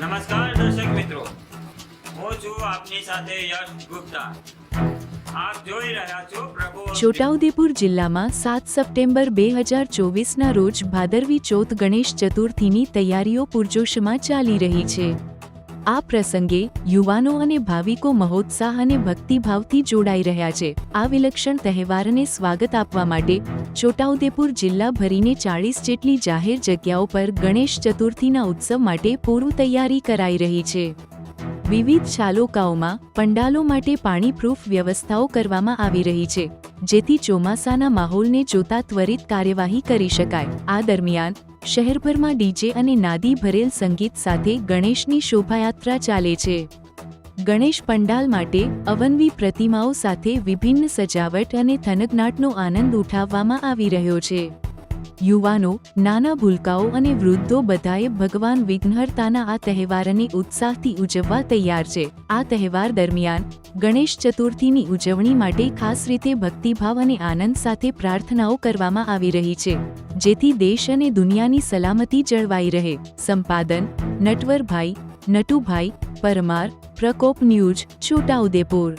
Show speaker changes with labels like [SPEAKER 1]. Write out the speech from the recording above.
[SPEAKER 1] નમસ્કાર દર્શક મિત્રો. હું છું આપની સાથે યશ ગુપ્તા.
[SPEAKER 2] છોટાઉદેપુર જિલ્લામાં સાત સપ્ટેમ્બર બે હજાર ચોવીસના રોજ ભાદરવી ચોથ ગણેશ ચતુર્થીની તૈયારીઓ પૂરજોશમાં ચાલી રહી છે. આ પ્રસંગે યુવાનો અને ભાવિકો મહોત્સાહ અને ભક્તિભાવથી જોડાઈ રહ્યા છે. આ વિલક્ષણ તહેવારને સ્વાગત આપવા માટે છોટાઉદેપુર જિલ્લા ભરીને ચાળીસ જેટલી જાહેર જગ્યાઓ પર ગણેશ ચતુર્થીના ઉત્સવ માટે પૂર્વ તૈયારી કરાઈ રહી છે. વિવિધ શાલોકાઓમાં પંડાલો માટે પાણીપ્રૂફ વ્યવસ્થાઓ કરવામાં આવી રહી છે. જેથી ચોમાસાના માહોલને જોતા ત્વરિત કાર્યવાહી કરી શકાય. આ દરમિયાન શહેરભરમાં ડીજે અને નાદી ભરેલ સંગીત સાથે ગણેશની શોભાયાત્રા ચાલે છે. ગણેશ પંડાલ માટે અવનવી પ્રતિમાઓ સાથે વિભિન્ન સજાવટ અને થનગનાટનો આનંદ ઉઠાવવામાં આવી રહ્યો છે. યુવાનો, નાના ભૂલકાઓ અને વૃદ્ધો બધાએ ભગવાન વિઘ્નહર્તાના આ તહેવારને ઉત્સાહથી ઉજવવા તૈયાર છે. આ તહેવાર દરમિયાન ગણેશ ચતુર્થીની ઉજવણી માટે ખાસ રીતે ભક્તિભાવ અને આનંદ સાથે પ્રાર્થનાઓ કરવામાં આવી રહી છે. જેથી દેશ અને દુનિયાની સલામતી જળવાઈ રહે. સંપાદન નટવરભાઈ નટુભાઈ પરમાર પ્રકોપ ન્યૂઝ છોટાઉદેપુર